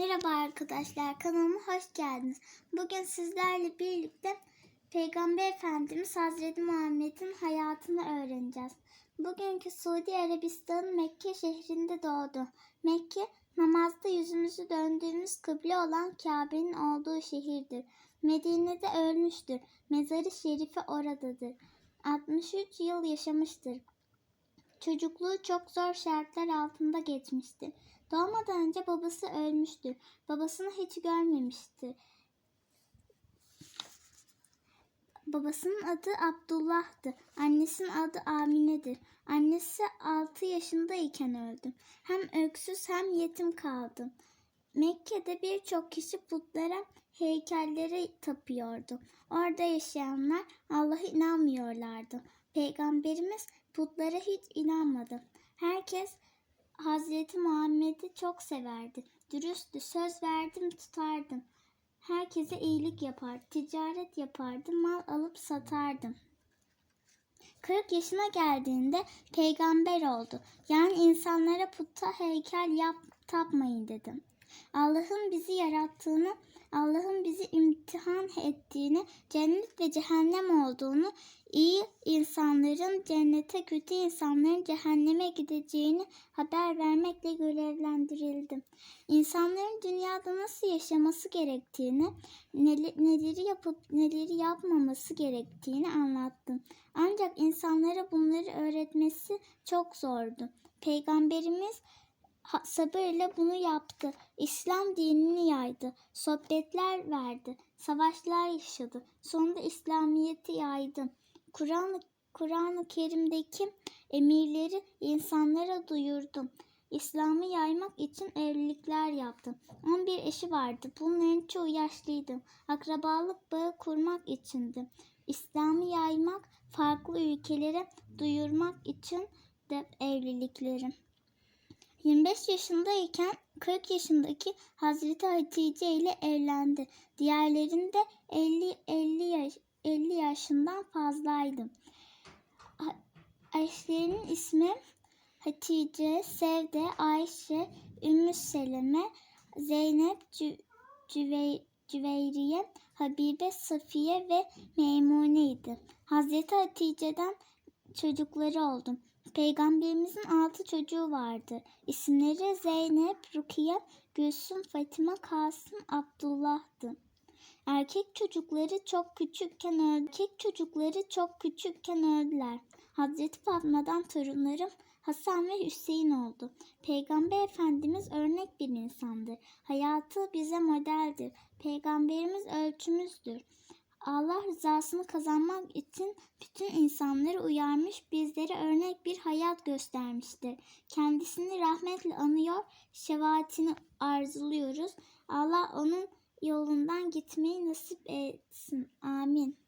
Merhaba arkadaşlar, kanalıma hoş geldiniz. Bugün sizlerle birlikte Peygamber Efendimiz Hazreti Muhammed'in hayatını öğreneceğiz. Bugünkü Suudi Arabistan'ın Mekke şehrinde doğdu. Mekke, namazda yüzümüzü döndüğümüz kıble olan Kabe'nin olduğu şehirdir. Medine'de ölmüştür. Mezarı şerifi oradadır. 63 yıl yaşamıştır. Çocukluğu çok zor şartlar altında geçmişti. Doğmadan önce babası ölmüştü. Babasını hiç görmemişti. Babasının adı Abdullah'tı. Annesinin adı Amine'dir. Annesi 6 yaşındayken öldü. Hem öksüz hem yetim kaldı. Mekke'de birçok kişi putlara, heykellere tapıyordu. Orada yaşayanlar Allah'a inanmıyorlardı. Peygamberimiz putlara hiç inanmadı. Herkes Hazreti Muhammed'i çok severdi. Dürüsttü, söz verdim tutardım. Herkese iyilik yapar, ticaret yapardı, mal alıp satardım. 40 yaşına geldiğinde peygamber oldu. Yani insanlara putta heykel yap, tapmayın dedim. Allah'ın bizi yarattığını, Allah'ın bizi imtihan ettiğini, cennet ve cehennem olduğunu, iyi insanların cennete, kötü insanların cehenneme gideceğini haber vermekle görevlendirildim. İnsanların dünyada nasıl yaşaması gerektiğini, nele- neleri yapıp neleri yapmaması gerektiğini anlattım. Ancak insanlara bunları öğretmesi çok zordu. Peygamberimiz sabırla bunu yaptı. İslam dinini yaydı. Sohbetler verdi. Savaşlar yaşadı. Sonunda İslamiyet'i yaydı. Kur'an Kur'an-ı Kerim'deki emirleri insanlara duyurdum. İslam'ı yaymak için evlilikler yaptım. 11 eşi vardı. Bunların çoğu yaşlıydı. Akrabalık bağı kurmak içindi. İslam'ı yaymak, farklı ülkelere duyurmak için de evliliklerim. 25 yaşındayken 40 yaşındaki Hazreti Hatice ile evlendi. Diğerlerinde 50 50 yaş 50 yaşından fazlaydı. Eşlerinin ismi Hatice, Sevde, Ayşe, Ümmü Seleme, Zeynep, Cü- Cüvey- Cüveyriye, Habibe, Safiye ve Meymune idi. Hazreti Hatice'den çocukları oldu. Peygamberimizin altı çocuğu vardı. İsimleri Zeynep, Rukiye, Gülsüm, Fatıma, Kasım, Abdullah'tı. Erkek çocukları çok küçükken öldü. Erkek çocukları çok küçükken öldüler. Hazreti Fatma'dan torunlarım Hasan ve Hüseyin oldu. Peygamber Efendimiz örnek bir insandır. Hayatı bize modeldir. Peygamberimiz ölçümüzdür. Allah rızasını kazanmak için bütün insanları uyarmış, bizlere örnek bir hayat göstermiştir. Kendisini rahmetle anıyor, şefaatini arzuluyoruz. Allah onun yolundan gitmeyi nasip etsin. Amin.